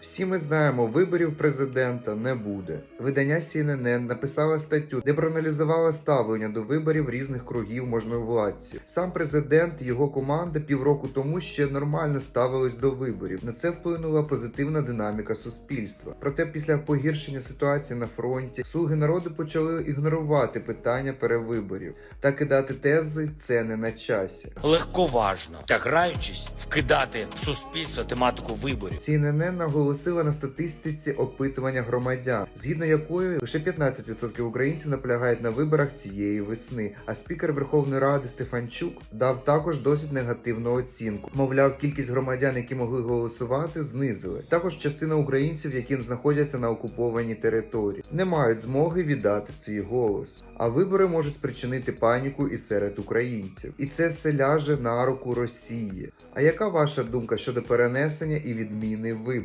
Всі ми знаємо, виборів президента не буде. Видання CNN написало статтю, де проаналізувало ставлення до виборів різних кругів можновладців. Сам президент і його команда півроку тому ще нормально ставились до виборів. На це вплинула позитивна динаміка суспільства. Проте після погіршення ситуації на фронті слуги народу почали ігнорувати питання перевиборів та кидати тези це не на часі. легковажно та граючись вкидати в суспільство тематику виборів. CNN наголосила на статистиці опитування громадян, згідно якої лише 15% українців наполягають на виборах цієї весни. А спікер Верховної Ради Стефанчук дав також досить негативну оцінку. Мовляв, кількість громадян, які могли голосувати, знизилась. Також частина українців, які знаходяться на окупованій території, не мають змоги віддати свій голос. А вибори можуть спричинити паніку і серед українців. І це все ляже на руку Росії. А яка ваша думка щодо перенесення і відміни виборів?